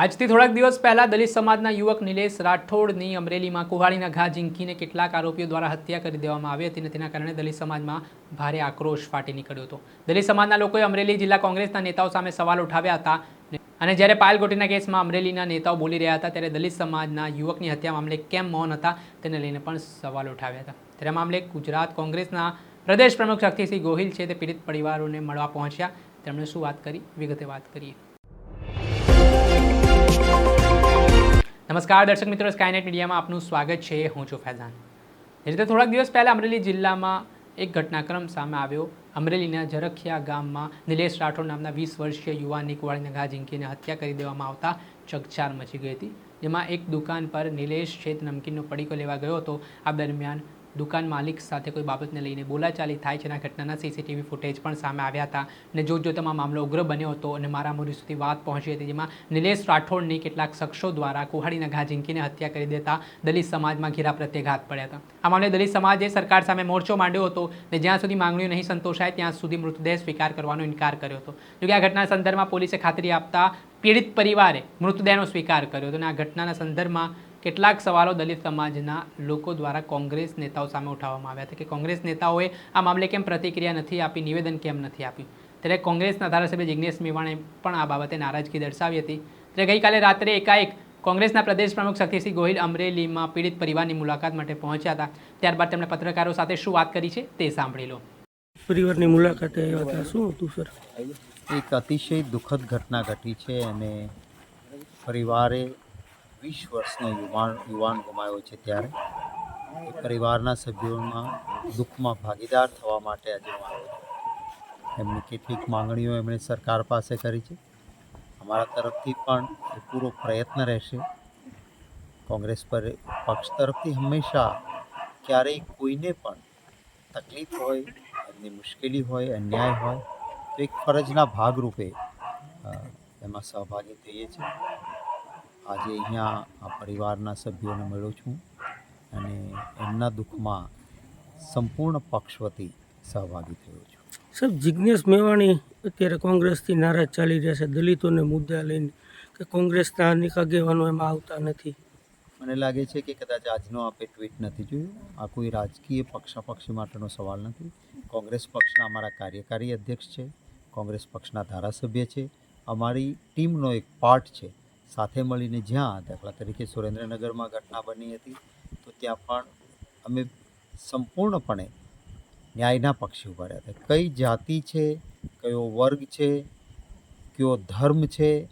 આજથી થોડાક દિવસ પહેલા દલિત સમાજના યુવક નિલેશ રાઠોડની અમરેલીમાં કુહાડીના ઘા ઝીંકીને કેટલાક આરોપીઓ દ્વારા હત્યા કરી દેવામાં આવી હતી અને તેના કારણે દલિત સમાજમાં ભારે આક્રોશ ફાટી નીકળ્યો હતો. દલિત સમાજના લોકોએ અમરેલી જિલ્લા કોંગ્રેસના નેતાઓ સામે સવાલ ઉઠાવ્યા હતા અને જ્યારે પાયલ ગોટીના કેસમાં અમરેલીના નેતાઓ બોલી રહ્યા હતા ત્યારે દલિત સમાજના યુવકની હત્યા મામલે કેમ મૌન હતા તેને લઈને પણ સવાલ ઉઠાવ્યા હતા. ત્યારે મામલે ગુજરાત કોંગ્રેસના પ્રદેશ પ્રમુખ શક્તિસિંહ ગોહિલ છે તે પીડિત પરિવારોને મળવા પહોંચ્યા. તેમણે શું વાત કરી? વિગતે વાત કરીએ. નમસ્કાર, દર્શક મિત્રો સ્કાયનેટ મીડિયામાં આપનું સ્વાગત છે. હું છું ફૈઝાન. એ રીતે થોડાક દિવસ પહેલાં અમરેલી જિલ્લામાં એક ઘટનાક્રમ સામે આવ્યો. અમરેલીના ઝરખિયા ગામમાં નિલેશ રાઠોડ નામના વીસ વર્ષીય યુવાનની કુવાડીના ઘા ઝીંકીને હત્યા કરી દેવામાં આવતા ચકચાર મચી ગઈ હતી. જેમાં એક દુકાન પર નિલેશ છેત નમકીનનો પડીકો લેવા ગયો હતો. આ દરમિયાન દુકાન માલિક સાથે કોઈ બાબતને લઈને બોલાચાલી થાય છે અને આ ઘટનાના સીસીટીવી ફૂટેજ પણ સામે આવ્યા હતા. અને જોત જોતામાં મામલો ઉગ્ર બન્યો હતો અને મારા મોરી સુધી વાત પહોંચી હતી, જેમાં નિલેશ રાઠોડની કેટલાક શખ્સો દ્વારા કુહાડીના ઘા ઝીંકીને હત્યા કરી દેતા દલિત સમાજમાં ઘેરા પ્રત્યાઘાત પડ્યા હતા. આ મામલે દલિત સમાજે સરકાર સામે મોરચો માંડ્યો હતો અને જ્યાં સુધી માંગણીઓ નહીં સંતોષાય, ત્યાં સુધી મૃતદેહ સ્વીકાર કરવાનો ઇનકાર કર્યો હતો. જોકે આ ઘટના સંદર્ભમાં પોલીસે ખાતરી આપતા પીડિત પરિવારે મૃતદેહનો સ્વીકાર કર્યો હતો અને આ ઘટનાના સંદર્ભમાં કેટલાક સવાલો દલિત સમાજના લોકો દ્વારા કોંગ્રેસ નેતાઓ સામે ઉઠાવવામાં આવ્યા હતા કે કોંગ્રેસ નેતાઓએ આ મામલે કેમ પ્રતિક્રિયા નથી આપી નિવેદન કેમ નથી આપ્યું? ત્યારે કોંગ્રેસના ધારાસભ્ય જિજ્ઞેશ મેવાણે પણ આ બાબતે નારાજગી દર્શાવી હતી. ત્યારે ગઈકાલે રાત્રે એકાએક કોંગ્રેસના પ્રદેશ પ્રમુખ શક્તિસિંહ ગોહિલ અમરેલીમાં પીડિત પરિવારની મુલાકાત માટે પહોંચ્યા હતા. ત્યારબાદ તેમણે પત્રકારો સાથે શું વાત કરી છે તે સાંભળી લો. પરિવારની મુલાકાતે આવ્યા હતા. શું હતું સર? એક અતિશય દુઃખદ ઘટના ઘટી છે અને પરિવારે વીસ વર્ષનો યુવાન યુવાન ગુમાવ્યો છે ત્યારે. એ પરિવારના સભ્યોમાં દુઃખમાં ભાગીદાર થવા માટે આજે હું આવ્યો એમની કેટલીક માંગણીઓ એમણે સરકાર પાસે કરી છે. અમારા તરફથી પણ પૂરો પ્રયત્ન રહેશે. કોંગ્રેસ પર, પક્ષ તરફથી હંમેશા ક્યારેય કોઈને પણ તકલીફ હોય, એમની મુશ્કેલી હોય, અન્યાય હોય, તો એક ફરજના ભાગરૂપે એમાં સહભાગી થઈએ છીએ. આજે અહીંયા આ પરિવારના સભ્યોને મળ્યો છું અને એમના દુઃખમાં સંપૂર્ણ પક્ષ વતી સહભાગી થયો છું. સર જિજ્ઞેશ મેવાણી અત્યારે કોંગ્રેસથી નારાજ ચાલી રહ્યા છે. દલિતોને મુદ્દા લઈને કે કોંગ્રેસના અનેક આગેવાનો એમાં આવતા નથી. મને લાગે છે કે કદાચ આજનો આપે ટ્વીટ નથી જોયું. આ કોઈ રાજકીય પક્ષાપક્ષી માટેનો સવાલ નથી. કોંગ્રેસ પક્ષના અમારા કાર્યકારી અધ્યક્ષ છે. કોંગ્રેસ પક્ષના ધારાસભ્ય છે. અમારી ટીમનો એક પાર્ટ છે. સાથે મળીને જ્યાં દાખલા તરીકે સુરેન્દ્રનગરમાં ઘટના બની હતી, તો ત્યાં પણ અમે સંપૂર્ણપણે ન્યાયના પક્ષે ઊભા રહ્યા હતા. કઈ જાતિ છે, કયો વર્ગ છે, કયો ધર્મ છે,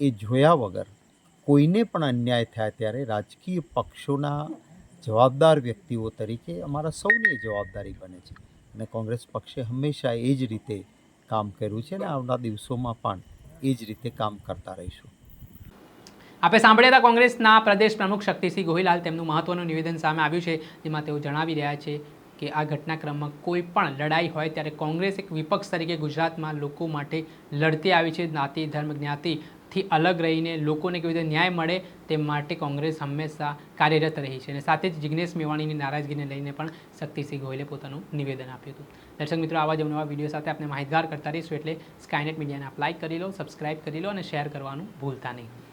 એ જોયા વગર કોઈને પણ અન્યાય થયા ત્યારે રાજકીય પક્ષોના જવાબદાર વ્યક્તિઓ તરીકે અમારા સૌની જવાબદારી બને છે. અને કોંગ્રેસ પક્ષે હંમેશા એ જ રીતે કામ કર્યું છે અને આવનાર દિવસોમાં પણ એ જ રીતે કામ કરતા રહીશું. આપણે સાંભળ્યા હતા કોંગ્રેસના પ્રદેશ પ્રમુખ શક્તિસિંહ ગોહિલાલ તેમનું મહત્વનું નિવેદન સામે આવ્યું છે, જેમાં તેઓ જણાવી રહ્યા છે કે આ ઘટનાક્રમમાં કોઈ પણ લડાઈ હોય ત્યારે કોંગ્રેસ એક વિપક્ષ તરીકે ગુજરાતમાં લોકો માટે લડતી આવી છે. જ્ઞાતિ, ધર્મ, જ્ઞાતિથી અલગ રહીને લોકોને કેવી રીતે ન્યાય મળે તે માટે કોંગ્રેસ હંમેશા કાર્યરત રહી છે અને સાથે જ જિજ્ઞેશ મેવાણીની નારાજગીને લઈને પણ શક્તિસિંહ ગોહિલે પોતાનું નિવેદન આપ્યું હતું. દર્શક મિત્રો, આવા જ નવા વીડિયો સાથે આપણે માહિતગાર કરતા રહીશું એટલે સ્કાયનેટ મીડિયાને આપ લાઇક કરી લો સબસ્ક્રાઇબ કરી લો અને શેર કરવાનું ભૂલતા નહીં.